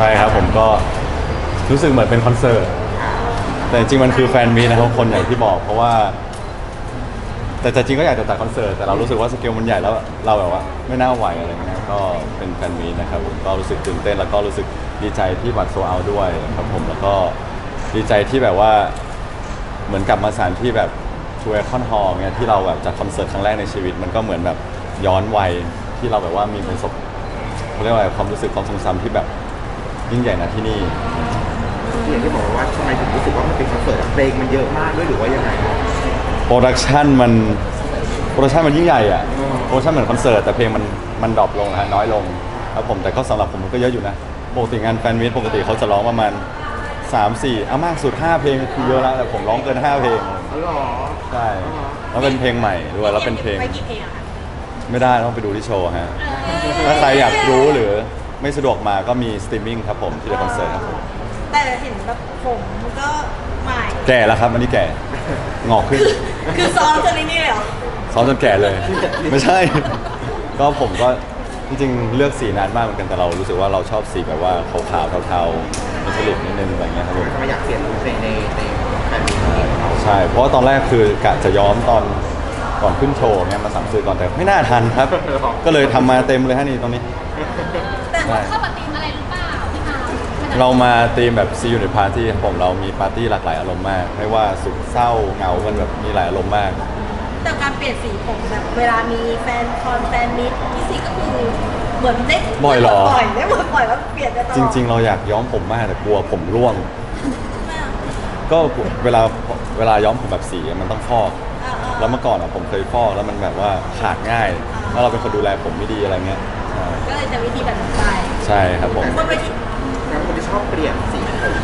ใช่ครับผมก็รู้สึกเหมือนเป็นคอนเสิร์ตแต่จริงมันคือแฟนมีตนะครับคนอย่างที่บอก เพราะว่า แต่จริงก็อยากจะจัดคอนเสิร์ตแต่เรารู้สึกว่าสเกลมันใหญ่แล้วเราแบบว่า ไม่น่าไหวอะไรเงี้ยก็เป็นแฟนมีตนะครับผมก็รู้สึกตื่นเต้นแล้วก็รู้สึกดีใจที่บัตรโซเอาด้วยครับผมแล้วก็ดีใจที่แบบว่า เหมือนกลับมาสถานที่แบบทูเอคอนฮอลเนี่ยที่เราแบบจัดคอนเสิร์ตครั้งแรกในชีวิต มันก็เหมือนแบบย้อนวัยที่เราแบบว่ามีประสบเขาเรียกว่าความรู้สึกความทรงจำที่แบบ ยิ่งใหญ่นะที่นี่ อย่างที่บอกว่าทำไมถึงรู้สึกว่ามันเป็นคอนเสิร์ตอะเพลงมันเยอะมากด้วยหรือว่ายังไงโปรดักชันมันโปรดักชันมันยิ่งใหญ่อะอืมโปรดักชันเหมือนคอนเสิร์ตแต่เพลงมันมันดรอปลงนะฮะน้อยลงครับผมแต่ก็สำหรับผมมันก็เยอะอยู่นะปกติงานแฟนมิตปกติเขาจะร้องประมาณ 3 4เอามากสุด 5 เพลงคือเยอะแล้วแต่ผมร้องเกิน 5 เพลงอ๋อเหรอใช่แล้วเป็นเพลงใหม่ด้วยแล้วเป็นเพลง ไปกี่เพลงอะคะไม่ได้ต้องไปดูที่โชว์ฮะ ถ้าใครอยากรู้หรือ ไม่สะดวกมาก็มีสตรีมมิ่งครับผมที่เดอะคอนเสิร์ตครับผมแต่เห็นแบบผมมันก็ใหม่แก่แล้วครับอันนี้แก่งอกขึ้น คือซ้อมจนนี่เลยเหรอซ้อมจนแก่เลย ไม่ใช่ ก็ผมก็จริงๆเลือกสีนานมากเหมือนกันแต่เรารู้สึกว่าเราชอบสีแบบว่าขาวๆเทาๆมันสลิดนิดนึงอะไรเงี้ยครับผมทำไมอยากเปลี่ยนเพลงในในแฟนมีตนี้ใช่ เพราะว่าตอนแรกคือกะจะย้อมตอนก่อนขึ้นโชว์เนี่ยมาสั่งซื้อก่อนแต่ไม่น่าทันครับ ก็เลยทำมาเต็มเลยฮะนี่ตรงนี้แต่ ใช่ เข้าปฏิอะไรหรือเปล่าพี่มาเรามาธีมแบบซีอยู่ในปาร์ตี้ครับผมเรามีปาร์ตี้หลากหลายอารมณ์มาก ไม่ว่าสุขเศร้าเหงามันแบบมีหลายอารมณ์มาก แต่การเปลี่ยนสีผมแบบเวลามีแฟนคอนแฟนมิตที่สีก็คือเหมือนได้บ่อยเหรอ บ่อยได้บ่อยบ่อยแล้วเปลี่ยนกันตลอดจริง ๆ เราอยากย้อมผมมากแต่กลัวผมร่วง ก็เวลาเวลาย้อมผมแบบสีมันต้องฟอกอ่าๆแล้วเมื่อก่อนอะผมเคยฟอกแล้วมันแบบว่าขาดง่ายแล้วเราเป็นคนดูแลผมไม่ดีอะไรเงี้ย ก็เลยจะวิธีแบบนั้นไปใช่ครับผมคนไปที่แล้วคนที่ชอบเปลี่ยนสีผม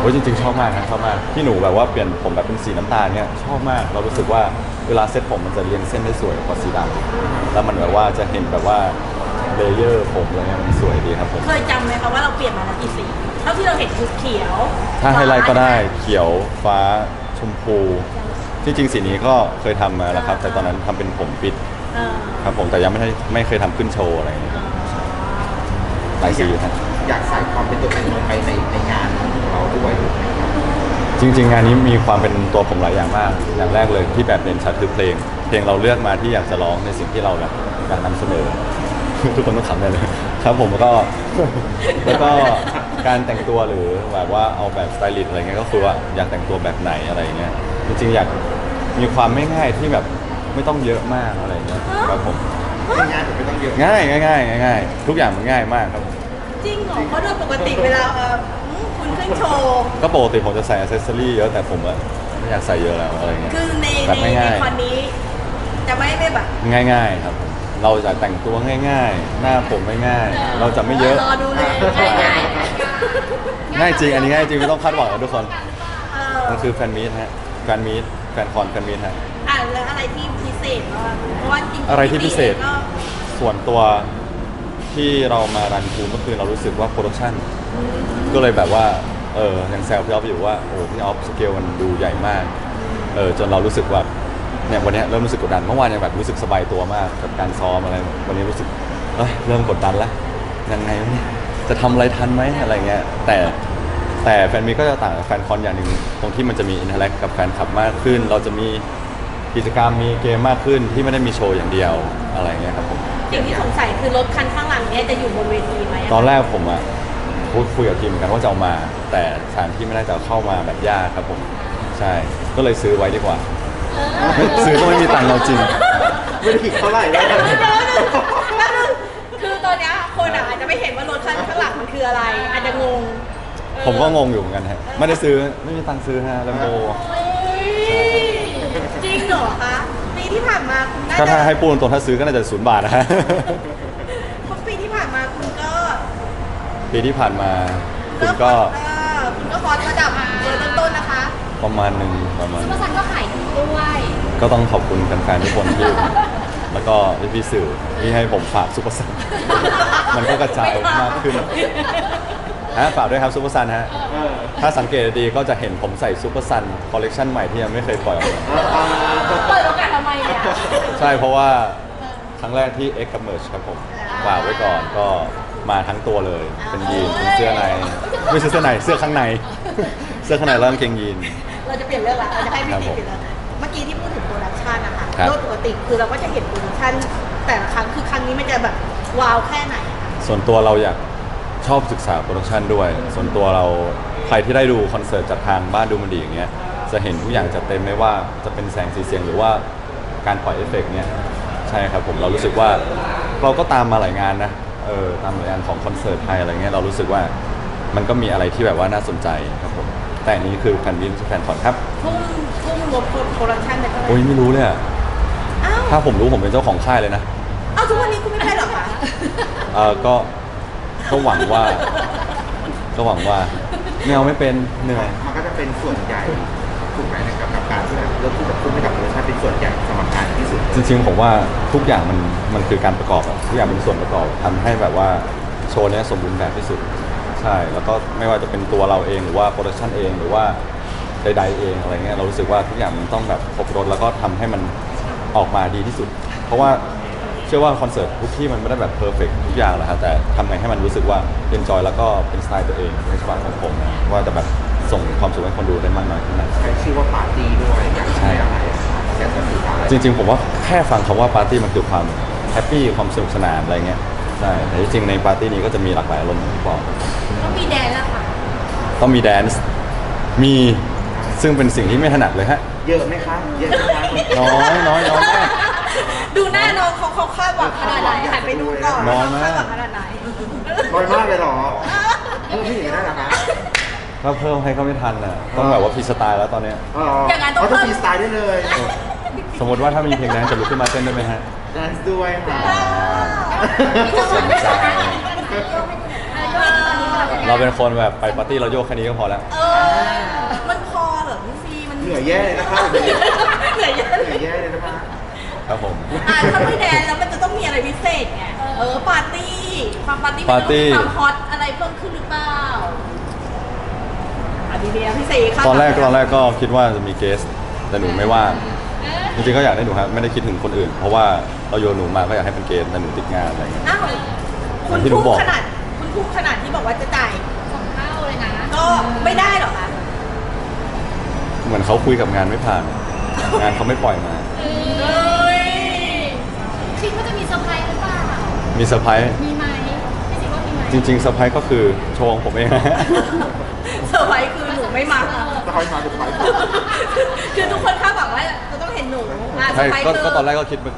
โอ้ยจริงๆชอบมากนะชอบมากที่หนูแบบว่าเปลี่ยนผมแบบเป็นสีน้ำตาลเนี่ยชอบมากเรารู้สึกว่าเวลาเซ็ตผมมันจะเรียงเส้นได้สวยกว่าสีดำแล้วมันแบบว่าจะเห็นแบบว่าเลเยอร์ผมอะไรเงี้ยมันสวยดีครับผมเคยจำไหมคะว่าเราเปลี่ยนมาแล้วกี่สีเท่าที่เราเห็นคือเขียว ถ้าให้ไล่ก็ได้ฟ้าเขียวฟ้าชมพูที่จริงสีนี้ก็เคยทำมาแล้วครับ แต่ตอนนั้นทำเป็นผมปิด เออครับผมแต่ยังไม่ได้ไม่เคยทำขึ้นโชว์อะไรอย่างเงี้ยหลายสีครับอยากใส่ความเป็นตัวเองลงไปในในงานของเราด้วยถูกไหมครับจริง ๆ งานนี้มีความเป็นตัวผมหลายอย่างมาก อย่างแรกเลยที่แบบเด่นชัดคือเพลง เพลงเราเลือกมาที่อยากจะร้องในสิ่งที่เราแบบอยากนำเสนอ ทุกคนต้องขำได้เลยครับผมแล้วก็ แล้วก็การแต่งตัวหรือแบบว่าเอาแบบสไตลิสต์อะไรเงี้ยก็คือว่าอยากแต่งตัวแบบไหนอะไรเงี้ยจริงๆอยากมีความไม่ง่ายที่แบบ ไม่ต้องเยอะมากอะไรเงี้ยครับผมในงานผมไม่ต้องเยอะง่ายง่ายง่ายง่ายทุกอย่างมันง่ายมากครับ จริงเหรอเพราะโดยปกติเวลาเอออืมคุณขึ้นโชว์ ก็ปกติผมจะใส่อ c เซสซอรี่เยอะแต่ผมอะไม่อยากใส่เยอะแล้วอะไรเงี้ยคือในแบบในในง่ายๆคอนนี้ จะไม่ไม่แบบง่าย ๆ ครับเราจะแต่งตัวง่าย ๆ หน้าผมไม่ง่ายเราจะไม่เยอะ รอดูเลยง่ายง่ายจริง อันนี้ง่ายจริงไม่ต้องคาดหวังนะทุกคน เออมันคือแฟนมีตฮะแฟนมีตแฟนคอนแฟนมีตฮะ ที่พิเศษบ้างเพราะว่าจริงๆอะไรที่พิเศษ ก็ส่วนตัวที่เรามารันทูเมื่อคืนเรารู้สึกว่าโปรดักชั่นก็เลยแบบว่าเออยังแซวพี่ออฟอยู่ว่าโอ้พี่ออฟสเกลมันดูใหญ่มากเออจนเรารู้สึกว่าเนี่ยวันเนี้ยเริ่มรู้สึกกดดันเมื่อวานยังแบบรู้สึกสบายตัวมากกับการซ้อมอะไรวันนี้รู้สึกเอ้ยเริ่มกดดันละยังไงวะเนี่ยจะทำอะไรทันไหมอะไรเงี้ยแต่แต่แฟนมีก็จะต่างกับแฟนคอนอย่างหนึ่งตรงที่มันจะมีอินเทอร์แอคกับแฟนคลับมากขึ้น เราจะมี กิจกรรมมีเกมมากขึ้นที่ไม่ได้มีโชว์อย่างเดียวอะไรเงี้ยครับผมสิ่งที่สงสัยคือรถคันข้างหลังเนี่ยจะอยู่บนเวทีไหมะตอนแรกผมอะพูดคุยกับทีมเหมือนกันว่าจะเอามา แต่สถานที่ไม่ได้จะเอาเข้ามาแบบยากครับผมใช่ก็เลยซื้อไว้ดีกว่า ซื้อก็ไม่มีตังค์เราจริง ไม่ได้ผิดเท่าไหร่เลยเดี๋ยวนึงเดี๋ยวนึงคือตอนเนี้ยคนอะอาจจะไม่เห็นว่ารถคันข้างหลังมันคืออะไร อาจจะงงเออผมก็งงอยู่เหมือนกันฮะไม่ได้ซื้อไม่มีตังค์ซื้อฮะแล้วโมเฮ้ยจ ริงเหรอคะปีที่ผ่านมาคุณน่าก็จะถ้าให้พูดตรงๆถ้าซื้อก็น่าจะศูนย์บาทนะฮะ เพราะปีที่ผ่านมาคุณก็ปีที่ผ่านมาคุณก็เออคุณก็คอร์สระดับเบอร์ต้นๆนะคะ ประมาณหนึ่งประมาณๆซุปเปอร์ซันก็ขายดีด้วยก็ต้องขอบคุณแฟนๆทุกคนที่ แล้วก็พี่ๆสื่อที่ให้ผมฝากซุปเปอร์ซันมันก็กระจายมากขึ้น ฮะฝากด้วยครับซุปเปอร์ซันฮะเออถ้าสังเกตดีๆก็จะเห็นผมใส่ซุปเปอร์ซันคอลเลกชันใหม่ที่ยังไม่เคยปล่อยออกมาเปิดโอกาสทำไมเนี่ยใช่เพราะว่าครั้งแรกที่ X กับ Merge ครับผมฝากไว้ก่อนก็มาทั้งตัวเลย เป็นยีนเป็นเสื้อในไม่ใช่เสื้อในเสื้อข้างใน เสื้อข้างในแล้วกางเกงยีน เราจะเปลี่ยนเรื่องละเราจะให้พี่ครับซีผมเปลี่ยนเรื่องเมื่อกี้ที่พูดถึงโปรดักชันนะคะครับโดยปกติคือเราก็จะเห็นโปรดักชันแต่ละครั้งคือครั้งนี้มันจะแบบว้าวแค่ไหนอะส่วนตัวเราอยาก ชอบศึกษาโปรดักชันด้วย ส่วนตัวเราใครที่ได้ดูคอนเสิร์ตจากทางบ้านดูมันดีอย่างเงี้ยจะเห็นทุกอย่างจัดเต็มไม่ว่าจะเป็นแสงสีเสียงหรือว่าการปล่อยเอฟเฟกต์เนี้ยใช่ครับผมเรารู้สึกว่าเราก็ตามมาหลายงานนะเออตามหลายงานของคอนเสิร์ตไทยอะไรเงี้ยเรารู้สึกว่ามันก็มีอะไรที่แบบว่าน่าสนใจครับผมแต่อันนี้คือแฟนวินแฟนคอนครับทุ่มทุ่มงบโปรดักชันไปเท่าไหร่โอ้ยไม่รู้เลยอะอ้าวถ้าผมรู้ผมเป็นเจ้าของค่ายเลยนะอ้าวทุกวันนี้คุณไม่ได้หรอคะ เออก็ ก็หวังว่า ก็หวังว่าไม่เอาไม่เป็นเหนื่อย มันก็จะเป็นส่วนใหญ่ถูกไหมนะครับกับการที่แบบเลือกที่จะพูดให้กับโปรดักชันเป็นส่วนใหญ่สำหรับงานที่สุดจริงๆผมว่าทุกอย่างมันมันคือการประกอบอะทุกอย่างเป็นส่วนประกอบทำให้แบบว่าโชว์เนี้ยสมบูรณ์แบบที่สุด ใช่ แล้วก็ไม่ว่าจะเป็นตัวเราเองหรือว่าโปรดักชันเองหรือว่าใดๆเองอะไรเงี้ยเรารู้สึกว่าทุกอย่างมันต้องแบบครบรถแล้วก็ทำให้มันออกมาดีที่สุด เพราะว่าเชื่อว่าคอนเสิร์ตทุกที่มันไม่ได้แบบเพอร์เฟกทุกอย่างนะครับแต่ทำไงให้มันรู้สึกว่าเอนจอยแล้วก็เป็นสไตล์ตัวเองในฉบับของผมนะว่าจะแบบส่งความสุขให้คนดูได้มากน้อยแค่ไหนใช้ชื่อว่าปาร์ตี้ด้วยอยากใช่ใช้อะไรอยากจะสื่อสารอะไรจริง ๆ ผมว่าแค่ฟังคำว่าปาร์ตี้มันคือความแฮปปี้ความสนุกสนานอะไรเงี้ยใช่แต่ที่จริงในปาร์ตี้นี้ก็จะมีหลากหลายอารมณ์อย่างที่บอกก็มีแดนแล้วค่ะ ต้องมีแดนซ์มีซึ่งเป็นสิ่งที่ไม่ถนัดเลยฮะเยอะไหมคะเยอะไหมคะน้อยน้อยน้อยมาก ดูหน้าน้องเขาเขาคาดหวังขนาดไหนหันไปดูก่อนน้อยมากเขคาดหวังขนาดไหนน้อยมากเลยเหรอเพิ่มพี่อย่างนี้ได้เหรอคะถ้าเพิ่มให้ก็ไม่ทันอะต้องแบบว่าฟรีสไตล์แล้วตอนเนี้ยอ๋อเขาต้องฟรีสไตล์ได้เลย สมมติว่าถ้ามีเพลงแดนซ์จะลุกขึ้นมาเต้นได้ไหมฮะแดนซ์ด้วยค่ะสนใจเราเป็นคนแบบไปปาร์ตี้เราโยกแค่นี้ก็พอแล้วเออมันพอเหรอพี่ซีมันเหนื่อยแย่เลยนะคะผมเหนื่อยเหนื่อยเยอะเหนื่อยแย่เลยนะคะ ครับผม อะถ้าไม่แดนแล้วมันจะต้องมีอะไรพิเศษไง เออปาร์ตี้ ความปาร์ตี้มันปาร์ตี้ต้องมีความฮอตอะไรเพิ่มขึ้นหรือเปล่าอันนี้เนี่ยพี่ซีคาดหตวัองนแรกตอนแรกก็คิดว่าจะมีเกส แต่หนูไม่ว่างจริงๆก็อยากได้หนูครับไม่ได้คิดถึงคนอื่น เพราะว่าเราโยนหนูมาก็อยากให้เป็นเกสแต่หนูติดงานอะไรเงี้ย อ้าวคุณที่หนูทุ่มบอก ขนาด คุณทุ่มขนาดที่บอกว่าจะจ่าย สองเท่าเลยนะก็ไม่ได้เหรอคะ เหมือนเขาคุยกับงานไม่ผ่าน งานเขาไม่ปล่อยมา เอ เอ อ้ ย คิดว่าจะมีเซอร์ไพรส์หรือเปล่า มีเซอร์ไพรส์มีไหมพี่สิว่ามีไหมจริงๆเซอร์ไพรส์ก็คือโชว์ของผมเองนะ เซอร์ไพรส์คือหนูไม่มาจะคอยมาจะคอยมาคือทุกคนคาดหวังว่าจะต้องเห็นหนูอะเซอใช่ร์ไพรส์ก็คือก็ตอนแรกก็คิดว่า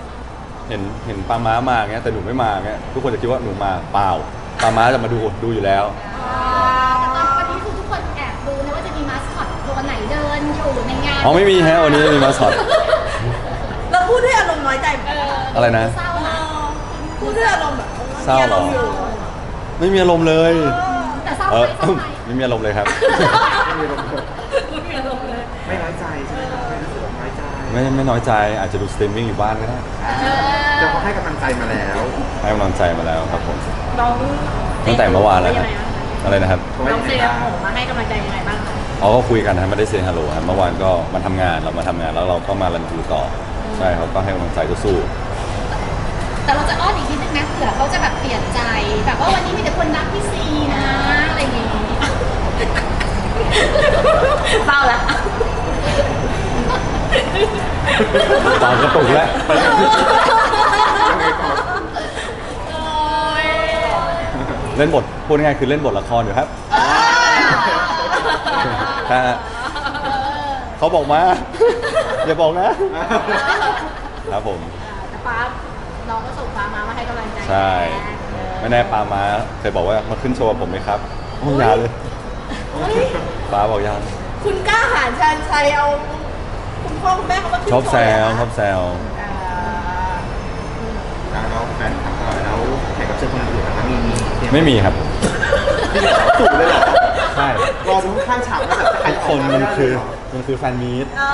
เห็นเห็นปาม้ามาเงี้ยแต่หนูไม่มาเงี้ยทุกคนจะคิดว่าหนูมาเปล่าปาม้าจะมาดูดูอยู่แล้วแต่ตอนวันนี้คือทุกคนแอบดูนะว่าจะมีมาสคอตตัวไหนเดินอยู่ในงานอ๋อไม่มีฮะวันนี้ไม่มีมาสคอตเราพูดด้วยอารมณ์น้อยใจเอออะไรนะ เศร้าเอนะอ พูดด้วยอารมณ์แบบเศร้าเหรอ มีอมณ์ยู่ไม่มีอารมณ์เลยแต่เศร้าเอไหมอเศร้าไหมไม่มีอารมณ์เลยครับ ไม่มีอารมณ์เลยไม่น้อยใจใช่ไหมครับไม่รู้สึกว่าน้อยใจไม่ไม่น้อยใจอาจจะดูสตรีมมิ่งอยู่บ้านก็ได้จะเขาให้กำลังใจมาแล้วให้กำลังใจมาแล้วครับผม น้องตั้งแต่เมื่อวานแล้วครับยังไงบ้างคะอะไรนะครับเขาให้น้องยังเซไงนบ้างผมมาให้กำลังใจยังไงบ้างคะอ๋อก็คุยกันนะไม่ได้เซนฮัลโหลครับเมื่อวานก็มาทำงานเรามาทำงานแล้วเราก็มารันทูต่อ ใช่เขาก็ให้กำลังใจสู้ แต่เราจะอ้อนอีกนิดนึงนะเผื่อเขาจะแบบเปลี่ยนใจ แบบว่าวันนี้มีแต่คนรักพี่ซีนะ อะไรอย่างงี้เศร้าแล้วๆตามกระตุกแล้วยังไงก่อนเล่นบทพูดง่ายๆคือเล่นบทละครอยู่ครับฮะเขาบอกมา อย่าบอกนะ ครับผม แต่ป้า น้องก็ส่งป้ามามาให้กำลังใจใช่ ไม่แน่ปามาเคยบอกว่ามาขึ้นโชว์กับผมไหมครับโอ้อยาเลยเฮ้ยป้าบอกยังคุณกล้าหาญชาญชัยเอาคุณพ่อคุณแม่เขามาขึ้นชอบแซวโชชอบว์แซวอ่าแล้วแฟนคลับก่อนแล้วแขกรับเชิญคนอื่นนะครับมีมีเตรียไม่มีครับพี่เหรอสูงเลยเหรอใช่ รอดูข้างฉากว่าแบบจะใครทุกคนมันคือมันคือแฟนมีตอ่า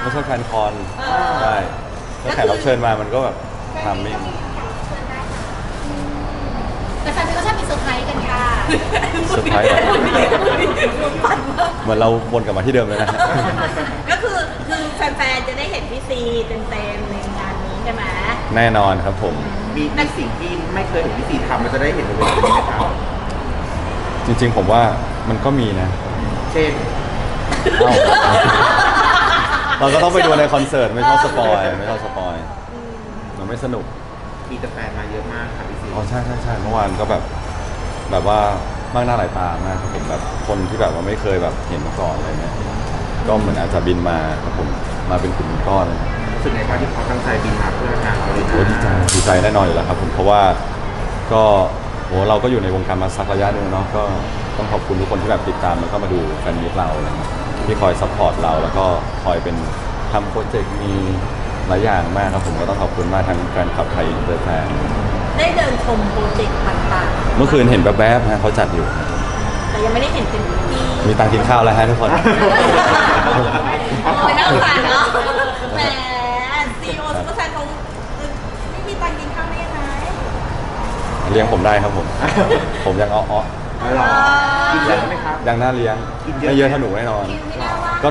ไม่ใช่แฟนคอนเออใช่แล้วแขกรับเชิญมามันก็แบบ ทำมิ่งแต่แฟนๆก็ชอบมีเซอร์ไพรส์กันค่ะ เซอร์ไพรส์เหรอเหมือนเราวนกลับมาที่เดิมเลยนะก็คือคือแฟนๆจะได้เห็นพี่ซีเต็มๆในงานนี้ใช่ไหมคแน่นอนครับผม มีมีสิ่งที่ไม่เคยเห็นพี่ซีทำเราจะได้เห็นในเวทีไหมครับจริงๆผมว่ามันก็มีนะเช่นเอ้าเราก็ต้องไปดูในคอนเสิร์ตไม่ชอบสปอยไม่ชอบสปอยมัน ไม่สนุก มีแต่แฟนมาเยอะมากค่ะพี่ซีอ๋อใช่ใช่ใช่เมื่อวานก็แบบ แบบว่ามากหน้าหลายตามากครับผมแบบคนที่แบบว่าไม่เคยแบบเห็นมาก่อนอะไรเงี้ยก็เหมือนอาจจะบินมาครับผมมาเป็นกลุ่มก้อนเลยรู้สึกในการที่เขาตั้งใจบินมาเพื่องานเราเลยนะโอ้ดีใจดีใจแน่นอนอยู่แล้วครับผมเพราะว่าก็โหเราก็อยู่ในวงการมาสักระยะหนึงเนาะก็ต้องขอบคุณทุกคนที่แบบติดตามแล้วก็มาดูแฟนมิตเราอะไรเงี้ยที่คอยซัพพอร์ตเราแล้วก็คอยเป็นทำโปรเจกต์มี หลายอย่างมากครับผมก็ต้องขอบคุณมากทั้งแฟนคลับไทยอินเตอร์แฟนได้เดินชมโปรเจกต์ต่างเมื่อคืนเห็นแป๊บๆฮะเขาจัดอยู่ ๆ แต่ยังไม่ได้เห็นเต็มที่มีตังค์กินข้าวแล้วฮะทุกคนไม่น่าผ่านเนาะแหมซีโอซุปเปอร์แซนคงไม่มีตังค์กินข้าวได้ยังไงเลี้ยงผมได้ครับผม ผมยังอ้อไม่หรอกินเยอะไหมครับ ๆยังน่าเลี้ยงกินเยอะไม่เยอะเท่าหนูแน่นอน คิวไม่น่าว่างก็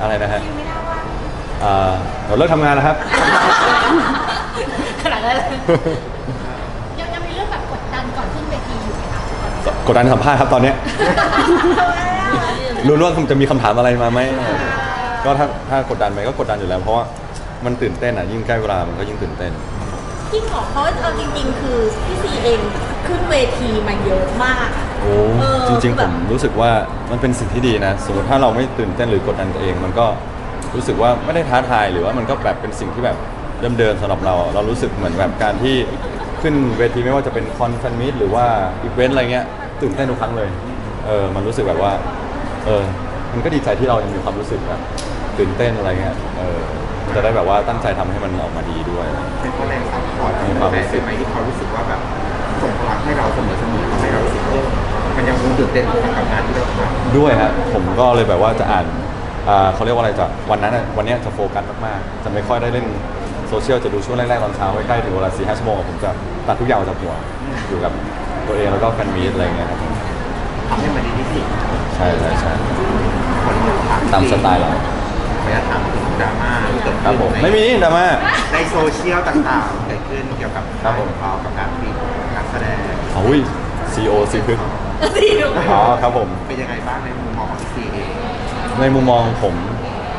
อะไรนะฮะ คิวไม่ น่าว่างอ่าเราเลิกทำงานแล้วครับ ขนาดนั้นเลยยังยังมีเรื่องแบบกดดันก่อนขึ้นเวทีอยู่ไหมคะกดดันสัมภาษณ์ครับตอนเนี้ยรู้ว่าจะมีคำถามอะไรมาไหมก็ถ้าถ้ากดดันไหมก็กดดันอยู่แล้ว เพราะว่ามันตื่นเต้นอะยิ่งใกล้เวลามันก็ยิ่งตื่นเต้นจริงเหรอเพราะเอาจริง ๆ คือพี่ซีเองขึ้นเวทีมาเยอะมากอะโอ้เออจริงๆแบผบมรู้สึกว่ามันเป็นสิ่งที่ดีนะ สมมติถ้าเราไม่ตื่นเต้นหรือกดดันตัวเอง มันก็ รู้สึกว่าไม่ได้ท้าทายหรือว่ามันก็แบบเป็นสิ่งที่แบบเดิมๆสำหรับเรา เรารู้สึกเหมือนแบบการที่ขึ้นเวทีไม่ว่าจะเป็นคอนเฟนมิตหรือว่าอีเวนต์อะไรเงี้ยตื่นเต้นทุกครั้งเลยเออมันรู้สึกแบบว่าเออมันก็ดีใจที่เรายังมีความรู้สึกแบบตื่นเต้นอะไรเงี้ยเออจะได้แบบว่าตั้งใจทำให้มันออกมาดีด้วยเป็นเพราะแรงซัพพอร์ตมีความแฟรู้นสึกใช่ไหมที่เขารู้สึกว่าแบบส่งพลังให้เราเสมอเสมอทำให้เรารู้สึกเออมันยังคงตื่นเต้นกับงานที่เราทำด้วยฮะผมก็เลยแบบว่าจะอ่าน อ่าเขาเรียกว่าอะไรจะวันนั้นอะวันเนี้ยจะโฟกัสมากๆ จะไม่ค่อยได้เล่นโซเชียลจะดูช่วงแรกๆตอนเช้าใกล้ๆถึงเวลาสี่ห้าชั่วโมงอะผมจะตัดทุกอย่างออกจากหัวอยู่กับตัวเองแล้วก็แฟนมีตอะไรเงี้ยครับทำให้มันดีที่สุดใช่ใช่ใช่คนที่ถามตามสไตล์เราขออนุญาตถามถึงดราม่าที่เกิดครับขึ้นผมในไม่มีดราม่า ในโซเชียลต่างๆเกิดขึ้นเกี่ยวกับครับผมเรากับการปิดนักแสดงอุ้ยซีโอซีพึกซีโออ๋อครับผม เป็นยังไงบ้างในมุมมองของพี่ซีเอง ในมุมมองผม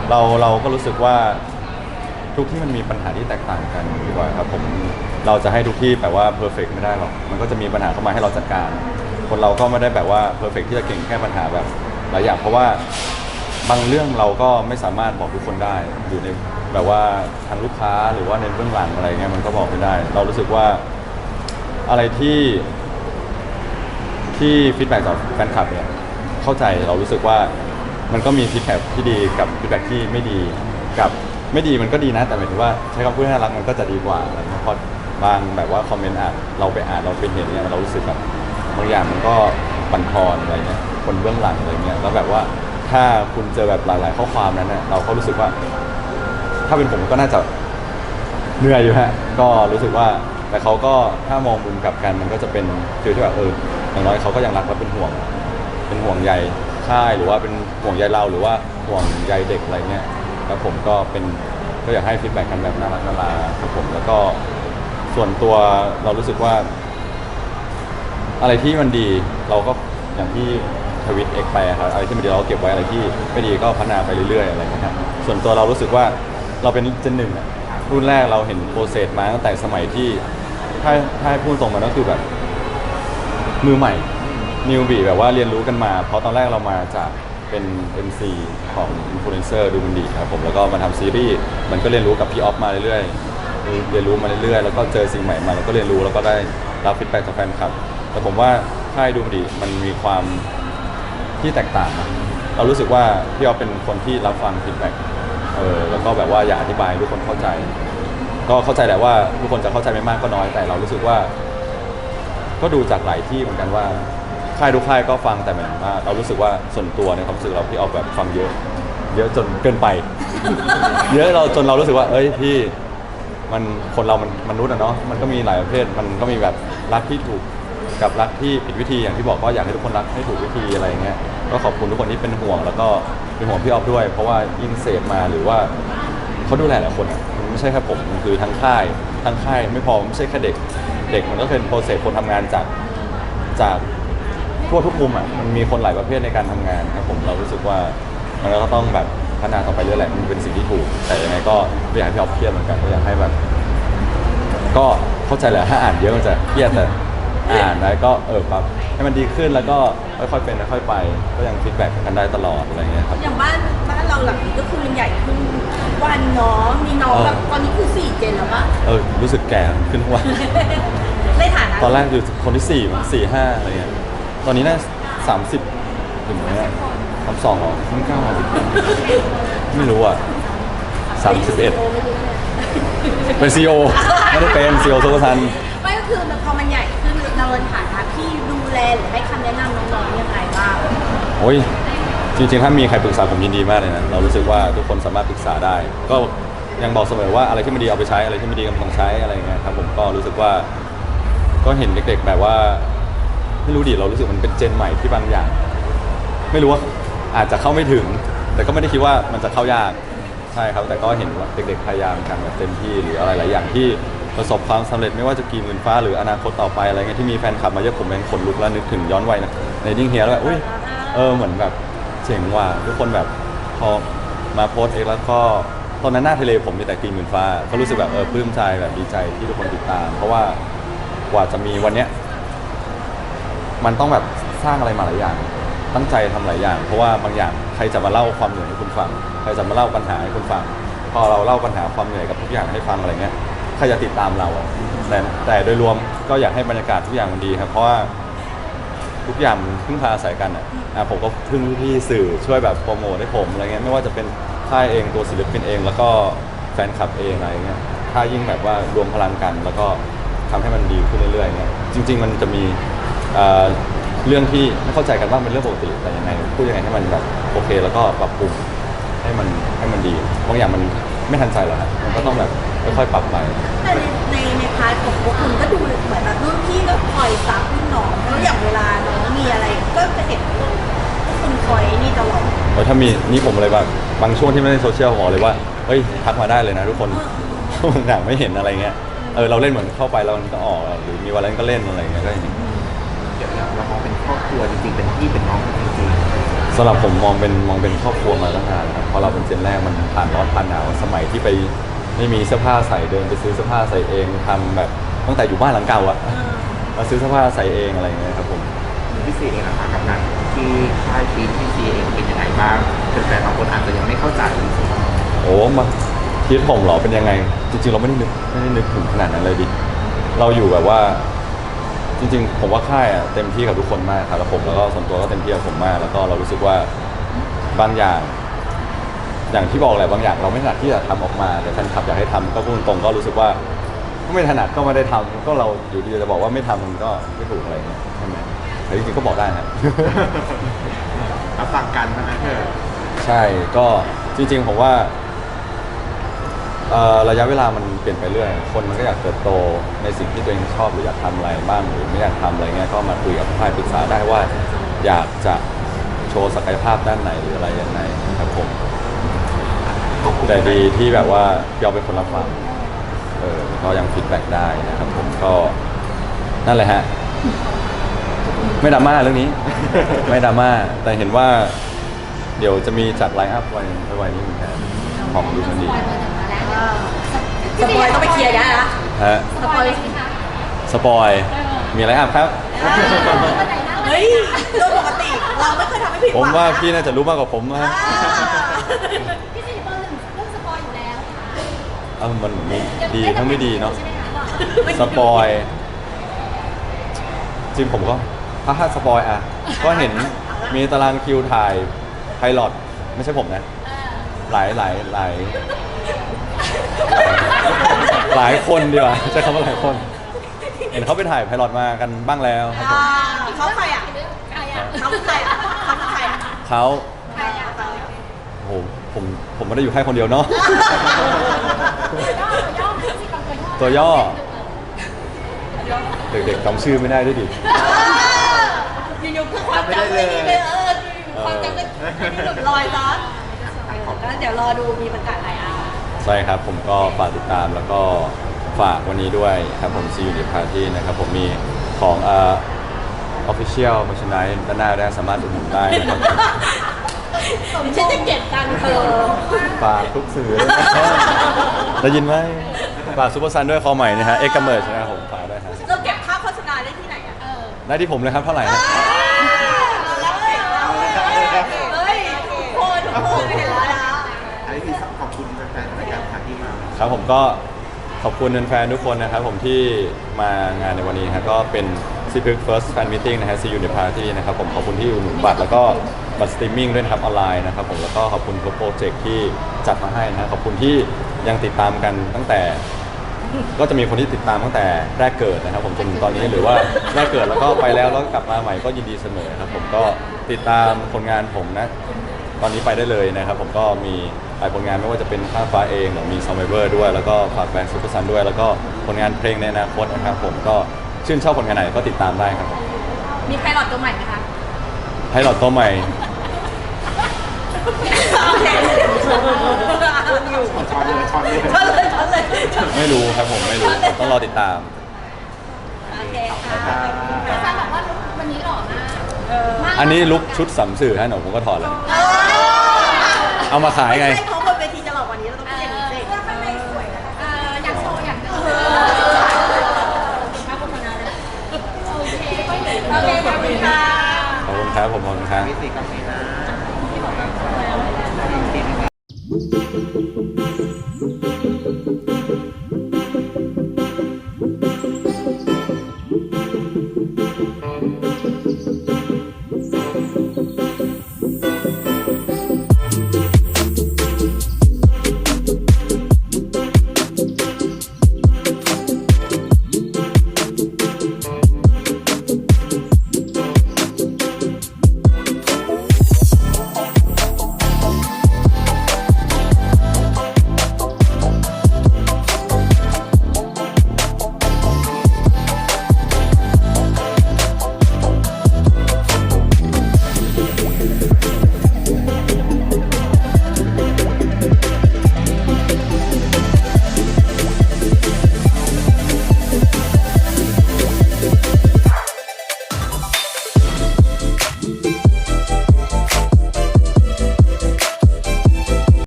เราเราก็รู้สึกว่าทุกที่มันมีปัญหาที่แตกต่างกันดีกว่าครับผมเราจะให้ทุกที่แบบว่าเพอร์เฟกไม่ได้หรอกมันก็จะมีปัญหาเข้ามาให้เราจัดการ คนเราก็ไม่ได้แบบว่าเพอร์เฟกที่จะเก่งแค่ปัญหาแบบหลายอย่างเพราะว่าบางเรื่องเราก็ไม่สามารถบอกทุกคนได้ อยู่ในแบบว่าทางลูกค้าหรือว่าในเบื้องหลังอะไรเงี้ยมันก็บอกไม่ได้ เรารู้สึกว่าอะไรที่ที่ฟีดแบ็กจากแฟนคลับเนี่ยเข้าใจเรารู้สึกว่า มันก็มีฟีดแบ็ที่ดีกับฟีดแบ็ที่ไม่ดีกับไม่ดีมันก็ดีนะ แต่หมายถึงว่าใช้คำพูดให้น่ารักมันก็จะดีกว่าอะไรเงี้ยเพราะบางแบบว่าคอมเมนต์อ่านเราไปอ่านเราไปเห็นเนี่ยเรารู้สึกแบบบางอย่างมันก็บั่นทอนอะไรเงี้ยคนเบื้องหลังอะไรเงี้ยแล้วแบบว่าถ้าคุณเจอแบบหลาย ๆ ข้อความนั้นเนี่ยเราก็รู้สึกว่า ถ้าเป็นผมก็น่าจะเหนื่อยอยู่ฮะก็รู้สึกว่าแต่เขาก็ถ้ามองมุมกลับกันมันก็จะเป็นคือที่แบบเอออย่างน้อยเขาก็ยังรักและเป็นห่วง เป็นห่วงใย ค่ายหรือว่าเป็นห่วงใยเราหรือว่าห่วงใยเด็กอะไรเงี้ยแล้วผมก็เป็นก็อยากให้ฟีดแบ็กกันแบบน่ารักน่ารักครับผมแล้วก็ส่วนตัวเรารู้สึกว่า อะไรที่มันดีเราก็อย่างที่ทวิตเอกไปอะครับอะไรที่มันดีเราเก็บไว้อะไรที่ไม่ดีก็พัฒนาไปเรื่อยๆอะไรเงี้ยครับส่วนตัวเรารู้สึกว่าเราเป็นเจนหนึ่งอะรุ่นแรกเราเห็นโปรเซสมาตั้งแต่สมัยที่ถ้าถ้าให้พูดตรงมันก็คือแบบ มือใหม่ นิวบีแบบว่าเรียนรู้กันมา เพราะตอนแรกเรามาจากเป็น MC ของอินฟลูเอนเซอร์ดูมันดีครับผมแล้วก็มาทำซีรีส์มันก็เรียนรู้กับพี่ออฟมาเรื่อยๆเรียนรู้มาเรื่อยๆแล้วก็เจอสิ่งใหม่มาแล้วก็เรียนรู้แล้วก็ได้รับฟีดแบ็กจากแฟนคลับแต่ผมว่าค่ายดูมันดีมันมีความที่แตกต่างนะเรารู้สึกว่าพี่ออฟเป็นคนที่รับฟังฟีดแบ็กเออแล้วก็แบบว่าอยากอธิบายให้ทุกคนเข้าใจ ก็เข้าใจแหละว่าทุกคนจะเข้าใจไม่มากก็น้อยแต่เรารู้สึกว่า ก็ดูจากหลายที่เหมือนกันว่า ค่ายทุกค่ายก็ฟังแต่หมายถึงว่าเรารู้สึกว่าส่วนตัวในความรู้สึกเราที่เอาแบบฟังเยอะ เยอะจนเกินไป เยอะเราจนเรารู้สึกว่า เอ้ยพี่มันคนเรามันมนุษย์อะเนาะมันก็มีหลายประเภทมันก็มีแบบรักที่ถูกกับรักที่ผิดวิธีอย่างที่บอกก็อยากให้ทุกคนรักให้ถูกวิธีอะไรอย่างเงี้ยก็ขอบคุณทุกคนที่เป็นห่วง แล้วก็เป็นห่วงพี่ออฟด้วย เพราะว่ายิ่งเสพมาหรือว่าเขาดูแลหลายคนอะมันไม่ใช่แค่ผมมันคือทั้งค่ายทั้งค่ายไม่พอไม่ใช่แค่เด็ก เด็กมันก็เป็นโปรเซสคนทำงานจากจาก ทั่วทุกมุมอะมันมีคนหลายประเภทในการทำงานครับผมเรารู้สึกว่ามันก็ต้องแบบพัฒนาต่อไปเรื่อยแหละมันเป็นสิ่งที่ถูก แต่ยังไงก็ไม่อยากให้พี่ออฟเครียดเหมือนกันก็อยากให้แบบก็เข้าใจแหละถ้าอ่านเยอะมันจะเครียดแต่อ่านแล้วก็เออปรับให้มันดีขึ้นแล้วก็ค่อยๆเป็นค่อยๆไป ก็ยังฟีดแบ็กกันได้ตลอดอะไรเงี้ยครับ อย่างบ้านบ้านเราหลังนี้ก็คือมันใหญ่ขึ้นทุกวันเนาะมีน้องแบบตอนนี้คือสี่เจนแล้วปะเออรู้สึกแก่ขึ้นทุกวัน ในฐานะตอนแรกอยู่คนที่สี่มั้งสี่ห้าอะไรเงี้ย ตอนนี้น่าสามสิบถึงไหมอะสามสองหรอไม่กล้าไม่รู้อะสามสิบเอ็ดเป็นซีโอไม่ได้เป็นซีโอทุกทันไม่ก็คือพอมันใหญ่ขึ้นเราในฐานะที่ดูแลหรือให้คำแนะนำน้องๆยังไงบ้างโอ้ยจริงๆ ถ้ามีใครปรึกษาผมยินดีมากเลยนะ เรารู้สึกว่าทุกคนสามารถปรึกษาได้ ก็ยังบอกเสมอว่าอะไรที่ไม่ดีเอาไปใช้ อะไรที่ไม่ดีกำลังใช้อะไรอย่างเงี้ยครับผมก็รู้สึกว่าก็เห็นเด็กๆแบบว่า ไม่รู้ดิเรารู้สึกมันเป็นเจนใหม่ที่บางอย่าง ไม่รู้ว่าอาจจะเข้าไม่ถึง แต่ก็ไม่ได้คิดว่ามันจะเข้ายากใช่ครับ แต่ก็เห็นว่าเด็กๆพยายามกันแบบเต็มที่หรืออะไรหลายอย่างที่ประสบความสำเร็จไม่ว่าจะกี่หมื่นฟ้าหรืออนาคตต่อไปอะไรเงี้ยที่มีแฟนคลับมาเยอะผมเองขนลุกแล้วนึกถึงย้อนวัยนะในดิ้งเฮียแล้วแบบอุ้ยเออเหมือนแบบเจ๋งว่ะทุกคนแบบพอมาโพสเองแล้วก็ตอนนั้นหน้าทะเลผมมีแต่กี่หมื่นฟ้า ก็รู้สึกแบบเออปลื้มใจแบบดีใจที่ทุกคนติดตาม เพราะว่ากว่าจะมีวันเนี้ย มันต้องแบบสร้างอะไรมาหลายอย่าง ตั้งใจทำหลายอย่าง เพราะว่าบางอย่างใครจะมาเล่าความเหนื่อยให้คุณฟัง ใครจะมาเล่าปัญหาให้คุณฟัง พอเราเล่าปัญหาความเหนื่อยกับทุกอย่างให้ฟังอะไรเงี้ย ใครจะติดตามเรา แต่แต่โดยรวมก็อยากให้บรรยากาศทุกอย่างมันดีครับ เพราะว่าทุกอย่างพึ่งพาอาศัยกันอะผมก็พึ่งพี่สื่อช่วยแบบโปรโมทให้ผมอะไรเงี้ย ไม่ว่าจะเป็นค่ายเองตัวศิลปินเอง แล้วก็แฟนคลับเองอะไรเงี้ย ถ้ายิ่งแบบว่ารวมพลังกัน แล้วก็ทำให้มันดีขึ้นเรื่อยๆเงี้ยจริง ๆ มันจะมี เอ่อเรื่องที่ไม่เข้าใจกันว่าเป็นเรื่องปกติแต่ยังไงพูดยังไงให้มันแบบโอเค แล้วก็ปรับปรุงให้มันให้มันดีบางอย่างมันไม่ทันใจหรอกฮะมันก็ต้องแบบค่อยๆปรับไป แต่ในในในพาร์ทของพวกคุณก็ดูเหมือนแบบรุ่นพี่ก็คอยซับรุ่นน้องแล้วอย่างเวลาน้องมีอะไรก็จะเห็นพวกคุณคอยนี่ตลอดเออถ้ามีนี่ผมเลยแบบบางช่วงที่ไม่ได้โซเชียลผมบอกเลยว่าเฮ้ยทักมาได้เลยนะทุกคน ช่วงหนังไม่เห็นอะไรเงี้ยเออเราเล่นเหมือนเข้าไปแล้วมันก็ออกหรือมีวันเล่นก็เล่นอะไรเงี้ยก็อย่างนี้ เดี๋ยวเรามองเป็นครอบครัวจริงๆเป็นพี่เป็นน้องกันจริงสำหรับผมมองเป็นมองเป็นครอบครัวมาตั้งนานแล้วครับเพราะเราเป็นเจนแรกมันผ่านร้อนผ่านหนาวสมัยที่ไปไม่มีเสื้อผ้าใส่เดินไปซื้อเสื้อผ้าใส่เองทำแบบตั้งแต่อยู่บ้านหลังเก่าอะมาซื้อเสื้อผ้าใส่เองอะไรเงี้ยครับผมๆพี่ซีเองนะคะกับงานที่ค่ายปีพี่ซีเองเป็นยังไงบ้างแฟนๆบางคนอาจจะยังไม่เข้าใจโอ้มาคิดผมเหรอเป็นยังไง จริงๆ เราไม่ได้นึกไม่ได้นึกถึงขนาดนั้นเลยดิ เราอยู่แบบว่า จริงๆ ผมว่าค่ายอะเต็มที่กับทุกคนมากครับแล้วผมแล้วก็ส่วนตัวก็เต็มที่กับผมมาก แล้วก็เรารู้สึกว่าบางอย่าง อย่างที่บอกแหละบางอย่างเราไม่ถนัดที่จะทำออกมาแต่แฟนคลับอยากให้ทำก็พูดตรงๆก็รู้สึกว่าก็ไม่ถนัดก็ไม่ได้ทำก็เราอยู่ดีจะบอกว่าไม่ทำมันก็ไม่ถูกอะไรเงี้ยใช่ไหมแต่จริงๆก็บอกได้นะ รับฟังกันเท่านั้นเถอะใช่ก็จริงๆผมว่า เอ่อระยะเวลามันเปลี่ยนไปเรื่อย คนมันก็อยากเติบโตในสิ่งที่ตัวเองชอบหรืออยากทำอะไรบ้างหรือไม่อยากทำอะไรเงี้ยก็มาคุยกับค่ายปรึกษาได้ว่า อยากจะโชว์ศักยภาพด้านไหนหรืออะไรยังไงครับผมแต่ดีที่แบบว่าพี่เอาเป็นคนรับฟังเออก็ยังฟีดแบ็กได้นะครับผมก็นั่นแหละฮะไม่ดราม่าเรื่องนี้ ไม่ดราม่าแต่เห็นว่า เดี๋ยวจะมีจัดไลน์อัพไว้ไว้นี้เหมือนกันของดูมันดีสปอยเบอร์หนึ่ง สปอยต้องไปเคลียร์ได้ละฮะสปอยเลยสิคะสปอยมีไลน์อัพครับวันไหนนะเฮ้ยโดยปกติ เราไม่เคยทำให้ผิดหผวัมงว่าพี่น่าจะรู้มากกว่าผมนะอ่าพี่สิริเบอร์หนึ่งเรื่องสปอยอยู่แล้วค่ะเออมันมีดีทั้งไม่ดีเนาะ ใช่ไหมคะสปอยจริงผมก็ถ้าถ้าสปอยอะ ก็เห็นมีตารางคิวถ่ายไพลอตไม่ใช่ผมนะ หลายหลายหลาย หลายคนดีกว่าใช้คำว่าหลายคน เห็นเขาไปถ่ายไพลอตมากันบ้างแล้วครับผมอ่าเขาใครอะใครอะเขาใครอะเขาใครอะเขาใครอะเขาโอ้โหผมผมไม่ได้อยู่แค่คนเดียวเนาะย่อย่อสิบตัวย่อตัวย่อ เด็กๆจำชื่อไม่ได้ด้วยดิ อยู่ๆคือความจำไม่ดีเลยเอออยู่ๆความจำไม่ดีหลุดลอยซะแล้วเดี๋ยวรอดูมีประกาศไลน์อาร์ ใช่ครับผมก็ฝากติดตามแล้วก็ฝากวันนี้ด้วยครับผมซีอูดิพาร์ตี้นะครับผมมีของเอ่อ official merchandise ด้านหน้าได้สามารถอุดหนุนได้นะครับฉันจะเก็บตังค์เธอฝากทุกสื่อด้วยนะครับได้ยินไหมฝากซูเปอร์ซันด้วยคอใหม่นะฮะเอ็กซ์เมอร์นะครับผมฝากด้วยฮะเราเก็บค่าโฆษณาได้ที่ไหนอะเออ ได้ที่ผมเลยครับเท่าไหร่ฮะ ครับผมก็ขอบคุณแฟนๆทุกคนนะครับผมที่มางานในวันนี้ครับก็เป็นซีพิก first fan meeting นะฮะ See You in the Party นะครับผมขอบคุณที่อุดหนุนบัตรแล้วก็บัตรสตรีมมิ่งด้วยนะครับออนไลน์นะครับผมแล้วก็ขอบคุณทุกโปรเจกต์ที่จัดมาให้นะขอบคุณที่ยังติดตามกันตั้งแต่ ก็จะมีคนที่ติดตามตั้งแต่แรกเกิดนะครับ ผมจนถึงตอนนี้หรือว่าแรกเกิดแล้วก็ไปแล้วแล้วก็กลับมาใหม่ก็ยินดีเสมอครับผมก็ติดตามผลงานผมนะ ตอนนี้ไปได้เลยนะครับ ผมก็มี หลายผลงานไม่ว่าจะเป็นข้ามฟ้าเองหรือมีซอมไบเวอร์ด้วย แล้วก็ฝากแบรนด์ซูเปอร์ซันด้วย แล้วก็ผลงานเพลงในอนาคตนะครับผมก็ชื่นชอบผลงานไหนก็ติดตามได้ครับผมมีไพลอตตัวใหม่ไหมคะให้หลอดตัวใหม่โอเคช้อนเลยช้อนเลยชนเลยชนเลยชนเลยไม่รู้ครับผมไม่รู้ต้องรอติดตามโอเคค่ะแฟนบอกว่าวันนี้หล่อมากเออมากอันนี้ลุกชุดสามสื่อฮะหนูผมก็ถอดแล้ว เออเอามาขายไงไม่ใช่เขาคนเวทีจะหลอกวันนี้เราต้องพูดอย่างนี้สิเสื้อข้างในสวยนะเอออยากโชว์อยากเดินโอเคก็เดี๋ยวโอเคขอบคุณค่ะ ขอบคุณครับผมขอบคุณครับมิติกับนี้นะ